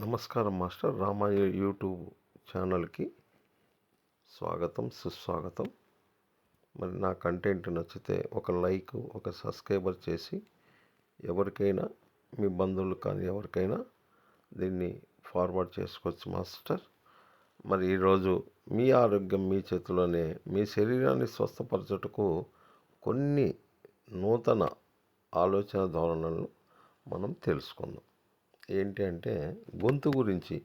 నమస్కారం master. Ramayya YouTube ఛానల్కి స్వాగతం సుస్వాగతం. మరి నా కంటెంట్ నచ్చితే ఒక లైక్ ఒక సబ్స్క్రైబర్ చేసి ఎవరికైనా మీ బంధువులు కానీ ఎవరికైనా దీన్ని ఫార్వర్డ్ చేసుకోవచ్చు మాస్టర్. మరి ఈరోజు మీ ఆరోగ్యం మీ చేతిలోనే మీ శరీరాన్ని స్వస్థపరచుటకు కొన్ని నూతన ఆలోచన ధోరణులను మనం తెలుసుకుందాం. ఏంటి అంటే గొంతు గురించి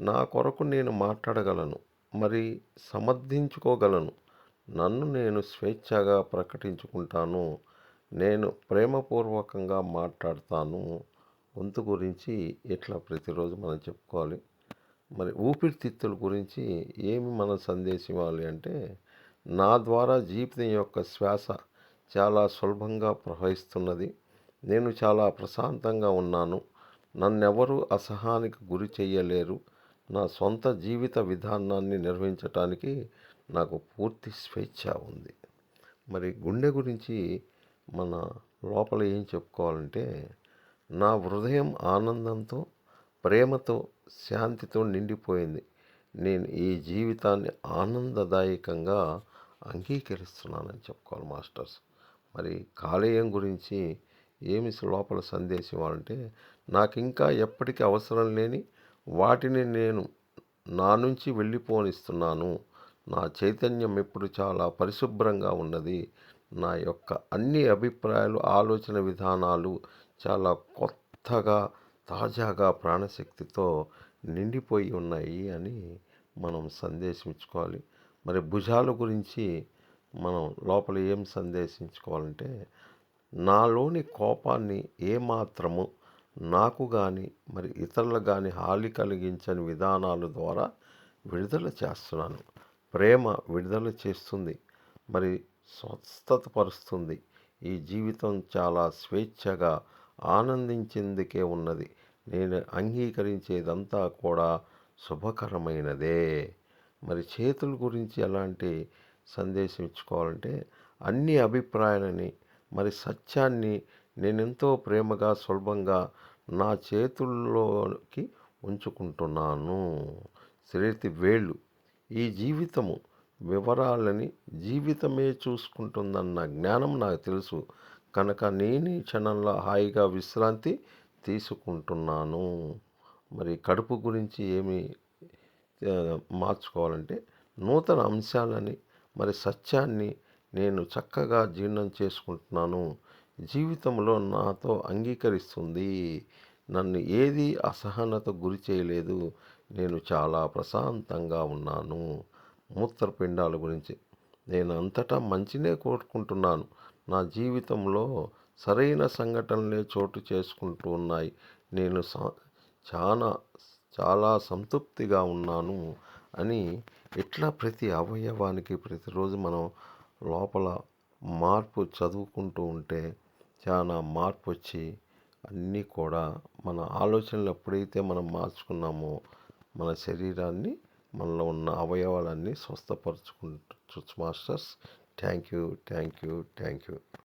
నా కొరకు నేను మాట్లాడగలను మరి సమర్థించుకోగలను. నన్ను నేను స్వేచ్ఛగా ప్రకటించుకుంటాను. నేను ప్రేమపూర్వకంగా మాట్లాడతాను. గొంతు గురించి ఇట్లా ప్రతిరోజు మనం చెప్పుకోవాలి? మరి ఊపిరితిత్తుల గురించి ఏమి మన సందేశం ఇవ్వాలి అంటే నా ద్వారా జీవితం యొక్క శ్వాస చాలా సులభంగా ప్రవహిస్తున్నది. నేను చాలా ప్రశాంతంగా ఉన్నాను. నన్నెవరూ అసహానికి గురి చేయలేరు నా సొంత జీవిత విధానాన్ని నిర్వహించటానికి నాకు పూర్తి స్వేచ్ఛ ఉంది. మరి గుండె గురించి మన లోపల ఏం చెప్పుకోవాలంటే నా హృదయం ఆనందంతో ప్రేమతో శాంతితో నిండిపోయింది. నేను ఈ జీవితాన్ని ఆనందదాయకంగా అంగీకరిస్తున్నానని చెప్పుకోవాలి మాస్టర్స్. మరి కాలేయం గురించి ఏమి లోపల సందేశం అంటే నాకు ఇంకా ఎప్పటికీ అవసరం లేని వాటిని నేను నా నుంచి వెళ్ళిపోనిస్తున్నాను. నా చైతన్యం ఎప్పుడు చాలా పరిశుభ్రంగా ఉన్నది. నా యొక్క అన్ని అభిప్రాయాలు ఆలోచన విధానాలు చాలా కొత్తగా తాజాగా ప్రాణశక్తితో నిండిపోయి ఉన్నాయి అని మనం సందేశించుకోవాలి. మరి భుజాల గురించి మనం లోపల ఏం సందేశించుకోవాలంటే నాలోని కోపాన్ని ఏమాత్రము నాకు కానీ మరి ఇతరులకు కానీ హాని కలిగించని విధానాల ద్వారా విడుదల చేస్తున్నాను. ప్రేమ విడుదల చేస్తుంది. మరి స్వస్థతపరుస్తుంది ఈ జీవితం చాలా స్వేచ్ఛగా ఆనందించేందుకే ఉన్నది. నేను అంగీకరించేదంతా కూడా శుభకరమైనదే. మరి చేతుల గురించి ఎలాంటి సందేశం ఇచ్చుకోవాలంటే అన్ని అభిప్రాయాలని మరి సత్యాన్ని నేనెంతో ప్రేమగా సులభంగా నా చేతుల్లోకి ఉంచుకుంటున్నాను. శ్రేతి వేళ్ళు ఈ జీవితము వివరాలని జీవితమే చూసుకుంటుందన్న జ్ఞానం నాకు తెలుసు. కనుక నేను ఈ క్షణంలో హాయిగా విశ్రాంతి తీసుకుంటున్నాను. మరి కడుపు గురించి ఏమి మార్చుకోవాలంటే నూతన అంశాలని మరి సత్యాన్ని నేను చక్కగా జీర్ణం చేసుకుంటున్నాను. జీవితంలో నాతో అంగీకరిస్తుంది. నన్ను ఏది అసహనత గురి చేయలేదు. నేను చాలా ప్రశాంతంగా ఉన్నాను. మూత్రపిండాల గురించి. నేను అంతటా మంచినే కోరుకుంటున్నాను. నా జీవితంలో సరైన సంఘటనలే చోటు చేసుకుంటూ ఉన్నాయి. నేను చాలా చాలా సంతృప్తిగా ఉన్నాను అని ఇట్లా ప్రతి అవయవానికి ప్రతిరోజు మనం లోపల మార్పు చదువుకుంటూ ఉంటే చాలా మార్పు వచ్చి అన్నీ కూడా మన ఆలోచనలు ఎప్పుడైతే మనం మార్చుకున్నామో మన శరీరాన్ని మనలో ఉన్న అవయవాలన్నీ స్వస్థపరచుకుంటు masters thank you thank you thank you.